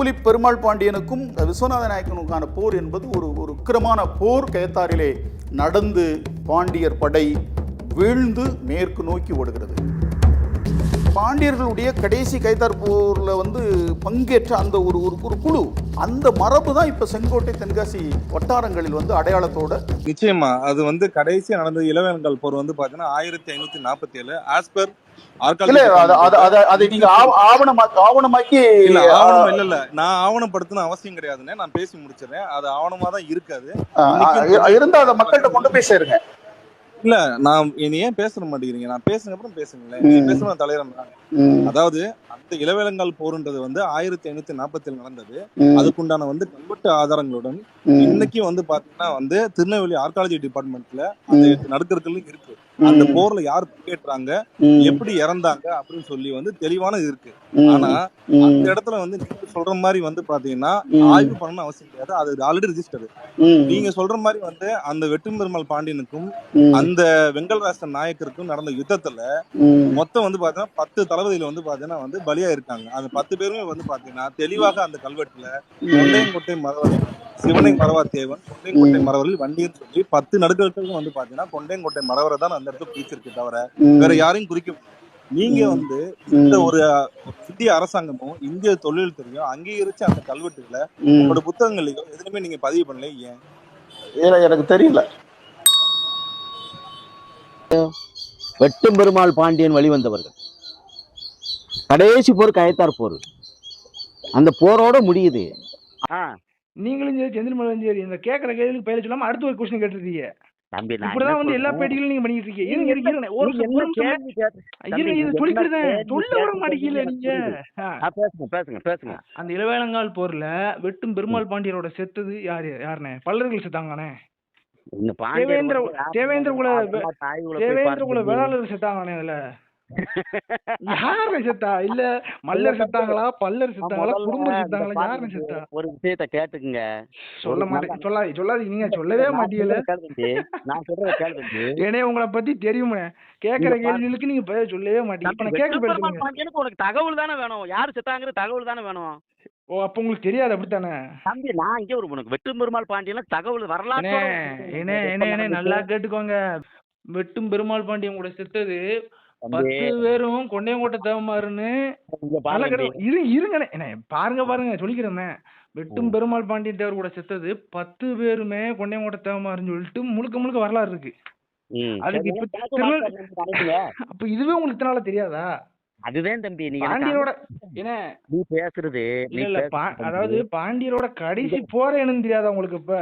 வெட்டும்புலி பெருமாள் பாண்டியனுக்கும் விஸ்வநாத நாயக்கனுக்கான போர் என்பது ஒரு ஒரு உக்கிரமான போர். கயத்தாரிலே நடந்து பாண்டியர் படை வீழ்ந்து மேற்கு நோக்கி ஓடுகிறது. பாண்டியர்களுடைய கடைசி கைத்தார் போரில் வந்து பங்கேற்ற அந்த ஒரு ஒரு குழு அந்த மரபு தான் இப்போ செங்கோட்டை தென்காசி வட்டாரங்களில் வந்து அடையாளத்தோட நிச்சயமா. அது வந்து கடைசியா நடந்த இளவேலங்கால் போர் வந்து பாத்தீங்கன்னா ஆயிரத்தி ஐநூத்தி நாற்பத்தி ஏழு ஆஸ் பர் இல்ல அது அது அது அதை நீங்க ஆவ- ஆவணமா ஆவணமாக்கி இல்ல ஆவணம் இல்ல இல்ல. நான் ஆவணப்படுத்தணும் அவசியம் கிடையாதுன்னு நான் பேசி முடிச்சிடுறேன். அது ஆவணமா தான் இருக்காது. இருந்தா அதை மக்கள்கிட்ட கொண்டு போய் சேருங்க. இல்ல நான் நீ ஏன் பேச மாட்டேங்கிறீங்க? நான் பேசுங்க அப்புறம் பேசுங்களேன். பேசுன ம், அதாவது அந்த இளவேலங்கால் போருன்றது வந்து ஆயிரத்தி ஐநூத்தி நாற்பத்தி நடந்தது. அதுக்குண்டான வந்து கல்வெட்டு ஆதாரங்களுடன் இன்னைக்கு வந்து பாத்தீங்கன்னா வந்து திருநெல்வேலி ஆர்காலஜி டிபார்ட்மெண்ட்ல அந்த நடுக்கற்கள் இருக்கு. அந்த போர்ல யார் பங்கேற்றாங்க எப்படி இறந்தாங்க அப்படின்னு சொல்லி வந்து தெளிவான இருக்கு. ஆனா அந்த இடத்துல வந்து நீங்க சொல்ற மாதிரி வந்து பாத்தீங்கன்னா. ஆய்வு பண்ணணும் அவசியம் கிடையாது. அது ஆல்ரெடி ரிஜிஸ்டர் நீங்க சொல்ற மாதிரி வந்து அந்த வெட்டும்பெருமாள் பாண்டியனுக்கும் அந்த வெங்கல்ராசன் நாயக்கருக்கும் நடந்த யுத்தத்துல மொத்தம் வந்து பாத்தீங்கன்னா பத்து தளபதியில வந்து பாத்தீங்கன்னா வந்து பலியா இருக்காங்க அந்த பத்து பேருமே வந்து பாத்தீங்கன்னா தெளிவாக அந்த கல்வெட்டுல கொண்டையங்கோட்டை மரவர் சிவனை மரவா தேவன் கொண்டையங்கோட்டை மரவரில் வண்டின்னு சொல்லி பத்து நடுக்கர்களுக்கும் வந்து பாத்தீங்கன்னா கொண்டையங்கோட்டை மரவரை தான் அந்த இடத்துல குறிச்சிருக்கு தவிர வேற யாரையும் குறிக்க நீங்க வந்து இந்த ஒரு இந்திய அரசாங்கமும் இந்திய தொழில் துறையும் அங்கீகரிச்ச அந்த கல்வெட்டுகளை. உங்களோட புத்தகங்களையோ எதுவுமே நீங்க பதிவு பண்ணல ஏன்? ஏன்னா எனக்கு தெரியல. வெட்டும் பெருமாள் பாண்டியன் வழிவந்தவர்கள். கடைசி போர் கயத்தார் போர். அந்த போரோட முடியுது. நீங்களும் சரி செந்தில்மலையும் சரி இந்த கேட்குற கேள்விக்கு பயில சொல்லாம அடுத்த ஒரு கொஸ்டின் கேட்டிருக்கீங்க. தம்பி நான் இப்படிதான் வந்து எல்லா? பேட்டிகளும் நீங்க பண்ணிட்டு இருக்கீங்க. நீங்க இருங்க இருங்க. ஒரு ஒரு இருங்க இது சொல்லிக்கிறேன். சொல்ல விட மாட்டேங்கல நீங்க. பேசுங்க பேசுங்க பேசுங்க. அந்த இளவேலங்கால் போர்ல வெட்டும் பெருமாள் பாண்டியரோட செத்தது யாரு யாருண்ணே? பல்லர்கள் பாண்டியர் தேவேந்திர தேவேந்திர குல தேவேந்திர குல. வேளாளர் செத்தாங்கண்ணே அதுல. யாருண்ணே செத்தா இல்ல மல்லர் செத்தாங்களா? பல்லர் செத்தாங்களா? குடும்பம் செத்தாங்களா? பாட்டுக்கு செத்தா ஒரு விஷயத்த கேட்டுக்குங்க. சொல்ல மாட்டேன் சொல்லாதீங்க நீங்க சொல்லவே தம்பி. நான் சொல்றத கேளு தம்பி. ஏனே உங்களை பத்தி தெரியுமே கேக்குற. கேள்விகளுக்கு நீங்க பதில் சொல்லவே மாட்டீங்க. இப்ப நான் பாண்டியனுக்கு உனக்கு தகவல் தானே வேணும். யார் செத்தாங்கிற தகவல் தானே வேணும். ஓ அப்ப உங்களுக்கு தெரியாது அப்படித்தானே? தம்பி நான் இங்கே ஒரு உனக்கு வெட்டும் பெருமாள் பாண்டியன் தகவல் என்ன என்ன நல்லா கேட்டுக்கோங்க. வெட்டும் பெருமாள் பாண்டியன் கூட செத்தது பத்து பேரும் கொண்டையங்கோட்டை தேவமாருன்னு நல்லா கேட்டு இரு இருங்கண்ணே என்ன பாருங்க பாருங்க சொல்லிக்கிறேன் வெட்டும் பெருமாள் பாண்டியன் தேவர் கூட செத்தது பத்து பேருமே கொண்டையங்கோட்டை தேவமாருன்னு சொல்லிட்டு முழுக்க முழுக்க வரலாறு இருக்கு. அதுக்கு இப்ப திருநெல் அப்ப இதுவே உங்களுக்கு இத்தனால தெரியாதா? அதுதான் தம்பி நீ எனக்கு பாண்டியரோட என்ன? நீ பேசுறது இல்ல நீ இல்ல பேசுறது பா- தம்பி. அதாவது பாண்டியரோட கடைசி போற என்னன்னு தெரியாதா உங்களுக்கு இப்ப?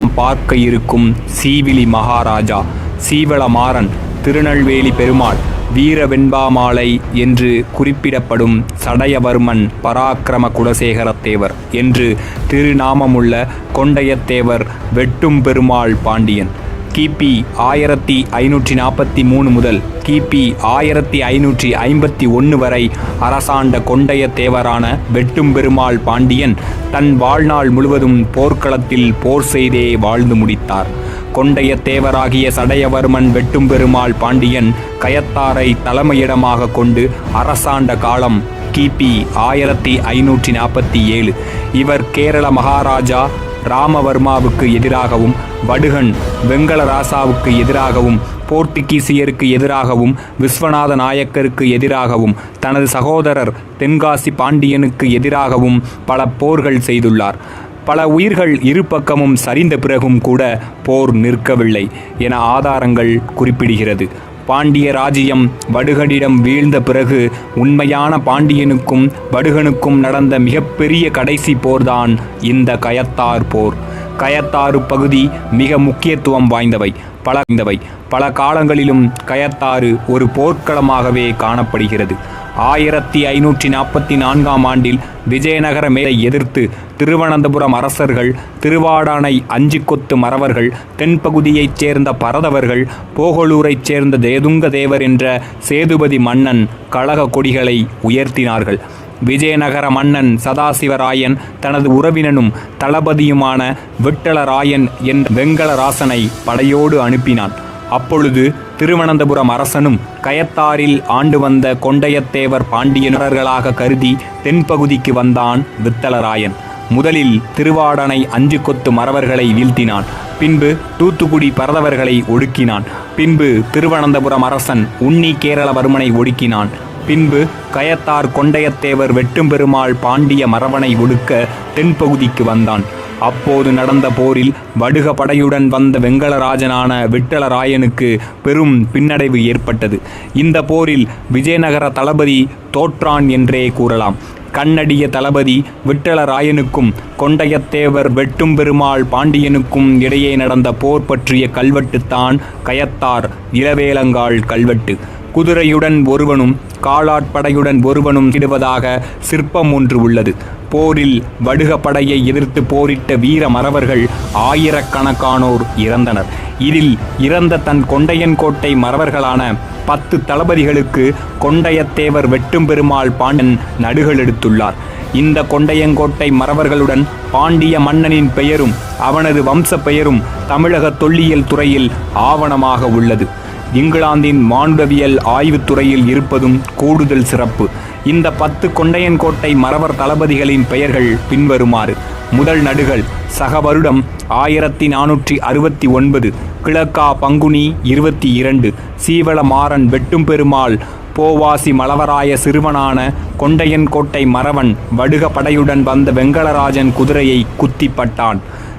பார்க்க இருக்கும் சீவிலி மகாராஜா. சீவளமாறன் திருநெல்வேலி பெருமாள் வீரவெண்பாமாலை என்று குறிப்பிடப்படும் சடையவர்மன் பராக்கிரம குலசேகரத்தேவர் என்று திருநாமமுள்ள கொண்டையத்தேவர் வெட்டும் பெருமாள் பாண்டியன். கிபி ஆயிரத்தி ஐநூற்றி நாற்பத்தி மூணு முதல் கிபி ஆயிரத்தி ஐநூற்றி ஐம்பத்தி ஒன்று வரை அரசாண்ட கொண்டைய தேவரான வெட்டும் பெருமாள் பாண்டியன் தன் வாழ்நாள் முழுவதும் போர்க்களத்தில் போர் செய்தே வாழ்ந்து முடித்தார். கொண்டைய தேவராகிய சடையவர்மன் வெட்டும் பெருமாள் பாண்டியன் கயத்தாரை தலைமையிடமாக கொண்டு அரசாண்ட காலம் கிபி ஆயிரத்தி ஐநூற்றி நாற்பத்தி ஏழு. இவர் கேரள மகாராஜா ராமவர்மாவுக்கு எதிராகவும் வடுகன் வெங்கலராசாவுக்கு எதிராகவும் போர்த்துகீசியருக்கு எதிராகவும் விஸ்வநாத நாயக்கருக்கு எதிராகவும் தனது சகோதரர் தென்காசி பாண்டியனுக்கு எதிராகவும் பல போர்கள் செய்துள்ளார். பல உயிர்கள் இரு பக்கமும் சரிந்த பிறகும் கூட போர் நிற்கவில்லை என ஆதாரங்கள் குறிப்பிடுகிறது. பாண்டிய ராஜ்யம் வடுகனிடம் வீழ்ந்த பிறகு உண்மையான பாண்டியனுக்கும் வடுகனுக்கும் நடந்த மிகப்பெரிய கடைசி போர்தான் இந்த கயத்தார் போர். கயத்தாறு பகுதி மிக முக்கியத்துவம் வாய்ந்தவை. பல இந்தவை பல காலங்களிலும் கயத்தாறு ஒரு போர்க்களமாகவே காணப்படுகிறது. ஆயிரத்தி ஐநூற்றி நாற்பத்தி நான்காம் ஆண்டில் விஜயநகர மேலை எதிர்த்து திருவனந்தபுரம் அரசர்கள் திருவாடானை அஞ்சிக்கொத்து மறவர்கள் தென்பகுதியைச் சேர்ந்த பரதவர்கள் போகலூரைச் சேர்ந்த ஜெயதுங்க தேவர் என்ற சேதுபதி மன்னன் கழக கொடிகளை உயர்த்தினார்கள். விஜயநகர மன்னன் சதாசிவராயன் தனது உறவினனும் தளபதியுமான விட்டலராயன் என்ற வெங்கலராசனை படையோடு அனுப்பினான். அப்பொழுது திருவனந்தபுரம் அரசனும் கயத்தாரில் ஆண்டு வந்த கொண்டையத்தேவர் பாண்டியனர்களாக கருதி தென்பகுதிக்கு வந்தான் வித்தலராயன் முதலில் திருவாடனை அஞ்சு கொத்து மறவர்களை வீழ்த்தினான். பின்பு தூத்துக்குடி பரதவர்களை ஒடுக்கினான். பின்பு திருவனந்தபுரம் அரசன் உன்னி கேரளவர்மனை ஒடுக்கினான். பின்பு கயத்தார் கொண்டையத்தேவர் வெட்டும்பெருமாள் பாண்டிய மரவனை ஒடுக்க தென்பகுதிக்கு வந்தான். அப்போது நடந்த போரில் வடுக படையுடன் வந்த வெங்கலராஜனான விட்டலராயனுக்கு பெரும் பின்னடைவு ஏற்பட்டது. இந்த போரில் விஜயநகர தளபதி தோற்றான் என்றே கூறலாம். கண்ணடிய தளபதி விட்டலராயனுக்கும் கொண்டையத்தேவர் வெட்டும் பெருமாள் பாண்டியனுக்கும் இடையே நடந்த போர் பற்றிய கல்வெட்டுத்தான் கயத்தார் இளவேலங்காள் கல்வெட்டு. குதிரையுடன் ஒருவனும் காலாட்படையுடன் ஒருவனும் இடுவதாக சிற்பம் ஒன்று உள்ளது. போரில் வடுக படையை எதிர்த்து போரிட்ட வீர மறவர்கள் ஆயிரக்கணக்கானோர் இறந்தனர். இதில் இறந்த தன் கொண்டையன்கோட்டை மறவர்களான பத்து தளபதிகளுக்கு கொண்டையத்தேவர் வெட்டும் பெருமாள் பாண்டன் நடுகள் எடுத்துள்ளார். இந்த கொண்டையங்கோட்டை மறவர்களுடன் பாண்டிய மன்னனின் பெயரும் அவனது வம்ச பெயரும் தமிழக தொல்லியல் துறையில் ஆவணமாக உள்ளது. இங்கிலாந்தின் மானுடவியல் ஆய்வுத்துறையில் இருப்பதும் கூடுதல் சிறப்பு. இந்த பத்து கொண்டையன்கோட்டை மறவர் தளபதிகளின் பெயர்கள் பின்வருமாறு. முதல் நடுகள் சக வருடம் ஆயிரத்தி நானூற்றி அறுபத்தி ஒன்பது கிழக்கா பங்குனி இருபத்தி இரண்டு சீவளமாறன் வெட்டும் பெருமாள் போவாசி மலவராய சிறுவனான கொண்டையன்கோட்டை மறவன் வடுக படையுடன் வந்த வெங்கடராஜன் குதிரையை குத்திப்பட்டான்.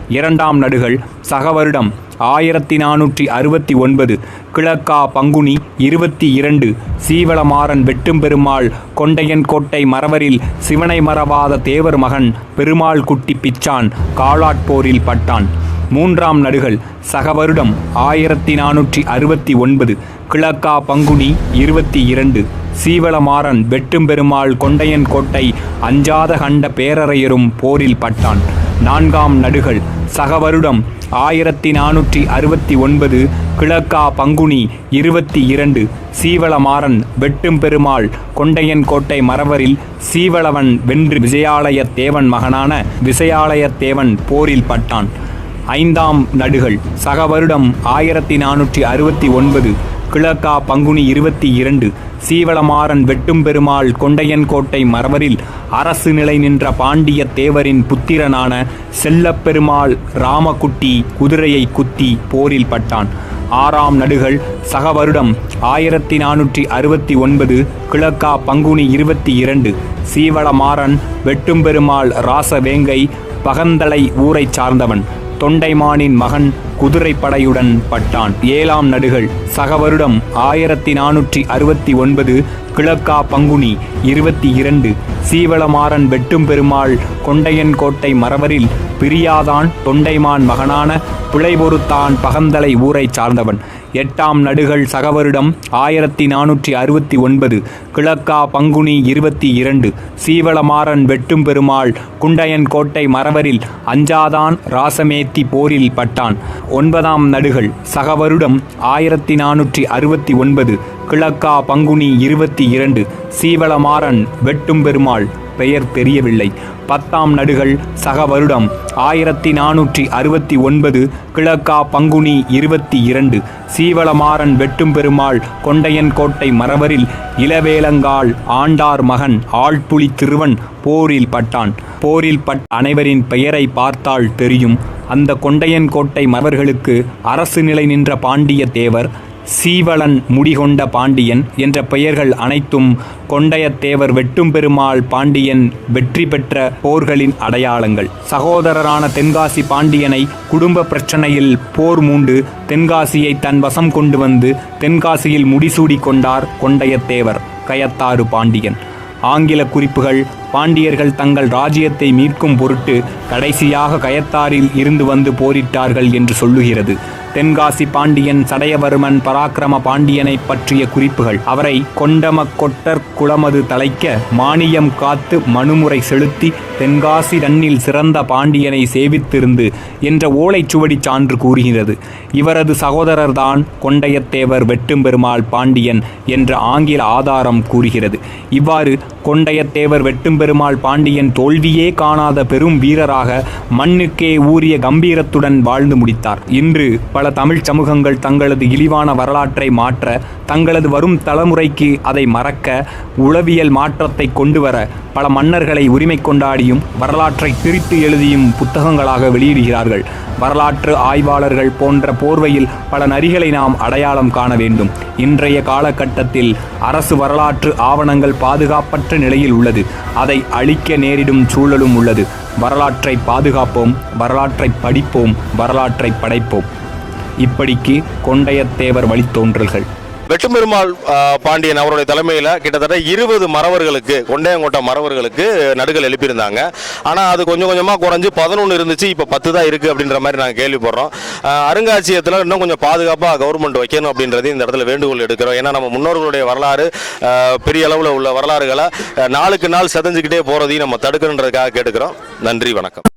இரண்டாம் நடுகள் சக வருடம் ஆயிரத்தி நானூற்றி அறுபத்தி ஒன்பது கிழக்கா பங்குனி இருபத்தி இரண்டு சீவளமாறன் வெட்டும் பெருமாள் கொண்டையன்கோட்டை மறவரில் சிவனை மறவாத தேவர் மகன் பெருமாள் குட்டி பிச்சான் காலாட்போரில் பட்டான். மூன்றாம் நடுகள் சக வருடம் ஆயிரத்தி நானூற்றி அறுபத்தி ஒன்பது கிழக்கா பங்குனி இருபத்தி இரண்டு சீவளமாறன் வெட்டும் பெருமாள் கொண்டையன் கோட்டை அஞ்சாத கண்ட பேரறையரும் போரில் பட்டான். நான்காம் நடுகள் சக வருடம் ஆயிரத்தி நானூற்றி அறுபத்தி ஒன்பது கிழக்கா பங்குனி இருபத்தி இரண்டு சீவளமாறன் வெட்டும் பெருமாள் கொண்டையன் கோட்டை மறவரில் சீவளவன் வென்று விஜயாலய தேவன் மகனான விஜயாலய தேவன் போரில் பட்டான். ஐந்தாம் நடுகள் சக வருடம் ஆயிரத்தி நானூற்றி அறுபத்தி ஒன்பது கிழக்கா பங்குனி இருபத்தி இரண்டு சீவளமாறன் வெட்டும் பெருமாள் கொண்டையன் கோட்டை மரவரில் அரசு நிலை நின்ற பாண்டிய தேவரின் புத்திரனான செல்லப்பெருமாள் ராமகுட்டி குதிரையை குத்தி போரில் பட்டான். ஆறாம் நடுகள் சக வருடம் ஆயிரத்தி நானூற்றி அறுபத்தி ஒன்பது கிழக்கா பங்குனி இருபத்தி இரண்டு சீவளமாறன் வெட்டும் பெருமாள் ராசவேங்கை பகந்தலை ஊரைச் சார்ந்தவன். தொண்டைமானின் மகன் குதிரைப்படையுடன் பட்டான். ஏழாம் நடுகள் சக வருடம் ஆயிரத்தி நானூற்றி அறுபத்தி ஒன்பது கிழக்கா பங்குனி இருபத்தி இரண்டு சீவளமாறன் வெட்டும் பெருமாள் கொண்டையன் கோட்டை மறவரில் பிரியாதான் தொண்டைமான் மகனான பிழைபொருத்தான் பகந்தலை ஊரைச் சார்ந்தவன். எட்டாம் நடுகள் சகவருடம் ஆயிரத்தி நானூற்றி அறுபத்தி ஒன்பது கிழக்கா பங்குனி இருபத்தி இரண்டு சீவளமாறன் வெட்டும் பெருமாள் குண்டையன் கோட்டை மறவரில் அஞ்சாதான் ராசமேத்தி போரில் பட்டான். ஒன்பதாம் நடுகள் சகவருடம் ஆயிரத்தி நானூற்றி அறுபத்தி ஒன்பது கிழக்கா பங்குனி இருபத்தி இரண்டு சீவளமாறன் வெட்டும் பெருமாள் பெயர் தெரியவில்லை. பத்தாம் நடுகள் சக வருடம் ஆயிரத்தி நானூற்றி அறுபத்தி ஒன்பது கிழக்கா பங்குனி இருபத்தி இரண்டு சீவளமாறன் வெட்டும் பெருமாள் கொண்டையன் கோட்டை மறவரில் இளவேலங்காள் ஆண்டார் மகன் ஆழ்புலி திருவன் போரில் பட்டான். போரில் பட் அனைவரின் பெயரை பார்த்தால் தெரியும். அந்த கொண்டையன் கோட்டை மரவர்களுக்கு அரசு நிலை நின்ற பாண்டிய தேவர் சீவளன் முடிகொண்ட பாண்டியன் என்ற பெயர்கள் அனைத்தும் கொண்டையத்தேவர் வெட்டும் பெருமாள் பாண்டியன் வெற்றி பெற்ற போர்களின் அடையாளங்கள். சகோதரரான தென்காசி பாண்டியனை குடும்ப பிரச்சனையில் போர் மூண்டு தென்காசியை தன் வசம் கொண்டு வந்து தென்காசியில் முடிசூடி கொண்டார் கொண்டையத்தேவர் கயத்தாறு பாண்டியன். ஆங்கில குறிப்புகள் பாண்டியர்கள் தங்கள் ராஜ்யத்தை மீட்கும் பொருட்டு கடைசியாக கயத்தாரில் இருந்து வந்து போரிட்டார்கள் என்று சொல்லுகிறது. தென்காசி பாண்டியன் சடையவர்மன் பராக்கிரம பாண்டியனை பற்றிய குறிப்புகள். அவரை கொண்டம கொட்டர் குளமது தலைக்க மானியம் காத்து மனுமுறை செலுத்தி தென்காசி ரன்னில் சிறந்த பாண்டியனை சேவித்திருந்து என்ற ஓலைச்சுவடி சான்று கூறுகிறது இவரது சகோதரர்தான் கொண்டையத்தேவர் வெட்டும்பெருமாள் பாண்டியன் என்ற ஆங்கில ஆதாரம் கூறுகிறது. இவ்வாறு கொண்டையத்தேவர் வெட்டும்பெருமாள் பாண்டியன் தோல்வியே காணாத பெரும் வீரராக மண்ணுக்கே ஊறிய கம்பீரத்துடன் வாழ்ந்து முடித்தார். இன்று பல தமிழ்ச் சமூகங்கள் தங்களது இழிவான வரலாற்றை மாற்ற தங்களது வரும் தலைமுறைக்கு அதை மறக்க உளவியல் மாற்றத்தை கொண்டு வர பல மன்னர்களை உரிமை கொண்டாடியும் வரலாற்றை திரித்து எழுதியும் புத்தகங்களாக வெளியிடுகிறார்கள். வரலாற்று ஆய்வாளர்கள் போன்ற போர்வையில் பல நரிகளை நாம் அடையாளம் காண வேண்டும். இன்றைய காலகட்டத்தில் அரசு வரலாற்று ஆவணங்கள் பாதுகாப்பற்ற நிலையில் உள்ளது. அதை அழிக்க நேரிடும் சூழலும் உள்ளது. வரலாற்றை பாதுகாப்போம் வரலாற்றை படிப்போம் வரலாற்றை படைப்போம். இப்படிக்கு கொண்டையத்தேவர் வழித்தோன்றல்கள் வெட்டுப்பெருமாள் பாண்டியன் அவருடைய தலைமையில் கிட்டத்தட்ட இருபது மறவர்களுக்கு கொண்டையங்கோட்டை மறவர்களுக்கு நடுகள் எழுப்பியிருந்தாங்க. ஆனால் அது கொஞ்சம் கொஞ்சமாக குறைஞ்சி பதினொன்று இருந்துச்சு இப்போ பத்து தான் இருக்குது அப்படின்ற மாதிரி நாங்கள் கேள்விப்படுறோம். அருங்காட்சியகத்தில் இன்னும் கொஞ்சம் பாதுகாப்பாக கவர்மெண்ட் வைக்கணும் அப்படின்றது இந்த இடத்துல வேண்டுகோள் எடுக்கிறோம். ஏன்னா நம்ம முன்னோர்களுடைய வரலாறு பெரிய அளவில் உள்ள வரலாறுகளை நாளுக்கு நாள் செதஞ்சிக்கிட்டே போகிறதையும் நம்ம தடுக்கணுன்றதுக்காக கேட்டுக்கிறோம். நன்றி வணக்கம்.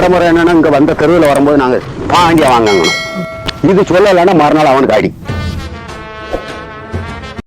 நடைமுறை என்னன்னா இங்க வந்த தெருவில் வரும்போது நாங்க பாண்டிய வாங்கணும் இது சொல்லலைன்னா மறுநாள் அவனுக்கு அடி